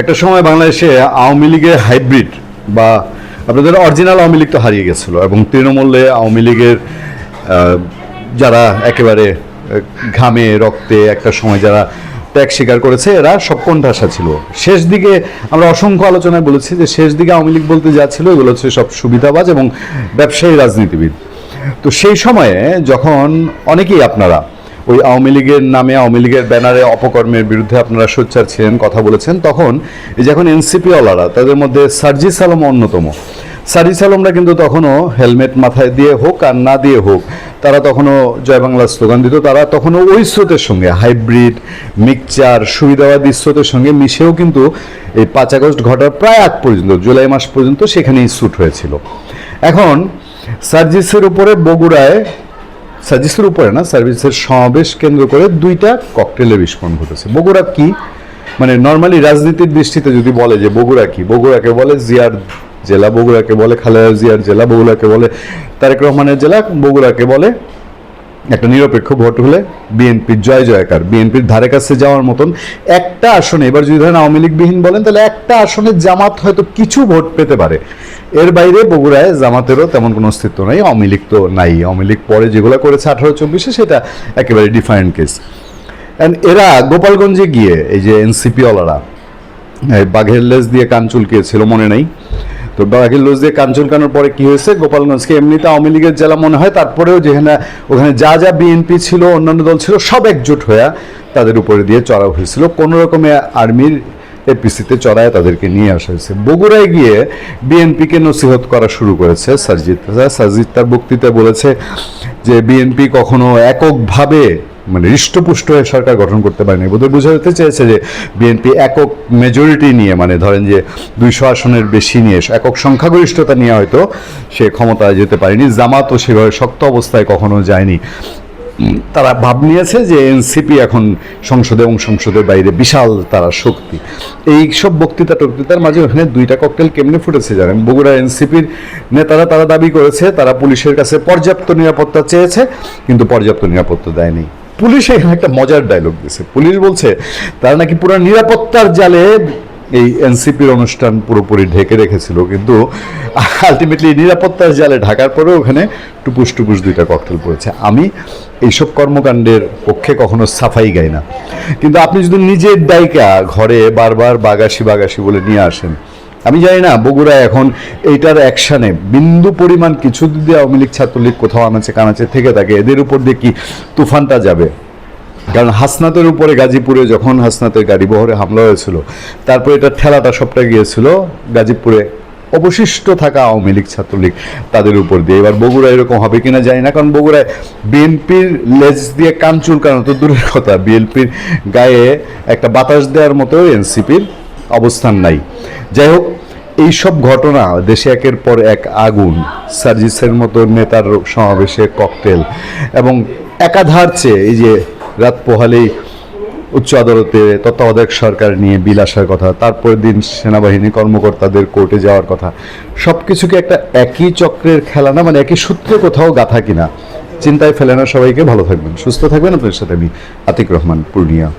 একটা সময় বাংলাদেশে আওয়ামী লীগের হাইব্রিড বা আপনাদের অরিজিনাল আওয়ামী লীগ তো হারিয়ে গেছিল এবং তৃণমূলে আওয়ামী লীগের যারা একেবারে ঘামে রক্তে একটা সময় যারা ত্যাগ স্বীকার করেছে, এরা সব কোণঠাসা ছিল। শেষ দিকে আমরা অসংখ্য আলোচনায় বলেছি যে শেষ দিকে আওয়ামী লীগ বলতে যা ছিল, এগুলো হচ্ছে সব সুবিধাবাজ এবং ব্যবসায়ী রাজনীতিবিদ। তো সেই সময়ে যখন অনেকেই আপনারা ওই আওয়ামী লীগের নামে, আওয়ামী লীগের ব্যানারে অপকর্মের বিরুদ্ধে আপনারা সোচ্চার ছিলেন, কথা বলেছেন। তখন এই যখন এনসিপি ওয়ালারা তাদের মধ্যে সার্জিস আলম অন্যতম। সার্জিস আলমরা কিন্তু তখনও হেলমেট মাথায় দিয়ে হোক আর না দিয়ে হোক, তারা তখনও জয় বাংলা স্লোগান দিত, তারা তখনও ওই স্রোতের সঙ্গে, হাইব্রিড, মিক্সচার, সুবিধাবাদী স্রোতের সঙ্গে মিশেও কিন্তু এই পাঁচ আগস্ট ঘটার প্রায় আগ পর্যন্ত, জুলাই মাস পর্যন্ত সেখানেই শ্যুট হয়েছিল। এখন সার্জিসের উপরে বগুড়ায় সার্ভিসের উপরে না, সার্ভিসের সমাবেশ কেন্দ্র করে দুইটা ককটেলের বিস্ফোরণ ঘটেছে। বগুড়া কি? মানে নর্মালি রাজনীতির দৃষ্টিতে যদি বলে যে বগুড়া কি, বগুড়াকে বলে জিয়ার জেলা, বগুড়াকে বলে খালেদা জিয়ার জেলা, বগুড়াকে বলে তারেক রহমানের জেলা, বগুড়াকে বলে একটা নিরপেক্ষ ভোট হলে বিএনপির জয় জয়কার, বিএনপির ধারে কাছে যাওয়ার মতন একটা আসনে, এবার যদি ধরেন আওয়ামী লীগ বিহীন বলেন, তাহলে একটা আসনে জামাত হয়তো কিছু ভোট পেতে পারে। এর বাইরে বগুড়ায় জামাতেরও তেমন কোনো অস্তিত্ব নাই, আওয়ামী লীগ তো নাই। আওয়ামী লীগ পরে যেগুলো করেছে আঠারো চব্বিশে, সেটা একেবারে ডিফারেন্ট কেস অ্যান্ড এরা গোপালগঞ্জে গিয়ে, এই যে এনসিপি ওয়ালারা এই বাঘের লেজ দিয়ে কান চুলকিয়েছিল, মনে নেই? তো বাঘের লেজ দিয়ে কান চুলকানোর পরে কি হয়েছে? গোপালগঞ্জকে এমনিতে আওয়ামী লীগের জেলা মনে হয়, তারপরেও যেখানে ওখানে যা যা বিএনপি ছিল, অন্যান্য দল ছিল, সব একজোট হয়ে তাদের উপরে দিয়ে চড়া হয়েছিল। কোনো রকমে আর্মির এপিসিতে চড়ায় তাদেরকে নিয়ে আসা হয়েছে। বগুড়ায় গিয়ে বিএনপিকে নসিহত করা শুরু করেছে সারজিৎ সারজিৎ তার বক্তৃতায় বলেছে যে বিএনপি কখনো এককভাবে মানে হৃষ্টপুষ্ট হয়ে সরকার গঠন করতে পারেনি। বোধহয় বোঝাতে চেয়েছে যে বিএনপি একক মেজরিটি নিয়ে মানে ধরেন যে দুইশো আসনের বেশি নিয়ে, একক সংখ্যাগরিষ্ঠতা নিয়ে হয়তো সে ক্ষমতায় যেতে পারেনি। জামাতও সেভাবে শক্ত অবস্থায় কখনো যায়নি। তারা ভাব নিয়েছে যে এনসিপি এখন সংসদে এবং সংসদের বাইরে বিশাল তারা শক্তি। এই সব বক্তৃতা টক্তৃতার মাঝে ওখানে দুইটা ককটেল কেমনে ফুটেছে জানেন? বগুড়া এনসিপির নেতারা তারা দাবি করেছে, তারা পুলিশের কাছে পর্যাপ্ত নিরাপত্তা চেয়েছে, কিন্তু পর্যাপ্ত নিরাপত্তা দেয়নি। পুলিশ এখানে একটা মজার ডায়লগ দিয়েছে। পুলিশ বলছে, তারা নাকি পুরো নিরাপত্তার জালে এই এনসিপির অনুষ্ঠান পুরোপুরি ঢেকে রেখেছিল, কিন্তু আলটিমেটলি নিরাপত্তার জালে ঢাকার পরেও ওখানে টুপুস টুপুস দুইটা ককটেল পড়েছে। আমি এইসব কর্মকাণ্ডের পক্ষে কখনো সাফাই গাই না। কিন্তু আপনি যদি নিজের দায়িকা ঘরে বারবার বাগাসি বাগাসি বলে নিয়ে আসেন আমি জানি না বগুড়া এখন এইটার অ্যাকশানে বিন্দু পরিমাণ কিছু যদি আওয়ামী লীগ ছাত্রলীগ কোথাও আনাচে কানাচে থেকে থাকে, এদের উপর দিয়ে কি তুফানটা যাবে? কারণ হাসনাতের উপরে গাজীপুরে যখন হাসনাতের গাড়ি বহরে হামলা হয়েছিল, তারপর এটা ঠেলাটা সবটা গিয়েছিল গাজীপুরে। অবশিষ্ট থাকা আওয়ামী লীগ ছাত্রলীগ তাদের উপর দিয়ে। এবার বগুড়া এরকম হবে কিনা জানি না, কারণ বগুড়ায় বিএনপির লেজ দিয়ে কান চুলকানো তো দূরের কথা। বিএনপির গায়ে একটা বাতাস দেওয়ার মতো এনসিপির অবস্থান নাই। যাই হোক এইসব ঘটনা দেশে একের পর এক আগুন, সার্জিসের মতো নেতার সমাবেশে ককটেল এবং একাধার চেয়ে এই যে রাত পোহালেই উচ্চ আদালতে তত্ত্বাবধায়ক সরকার নিয়ে বিল আসার কথা, তারপরের দিন সেনাবাহিনী কর্মকর্তাদের কোর্টে যাওয়ার কথা সব কিছুকে একটা একই চক্রের খেলা না? মানে একই সূত্রে কোথাও গাথা কিনা? চিন্তায় ফেলে না সবাইকে। ভালো থাকবেন, সুস্থ থাকবেন। আপনার সাথে আমি আতিক রহমান, পূর্ণিয়া।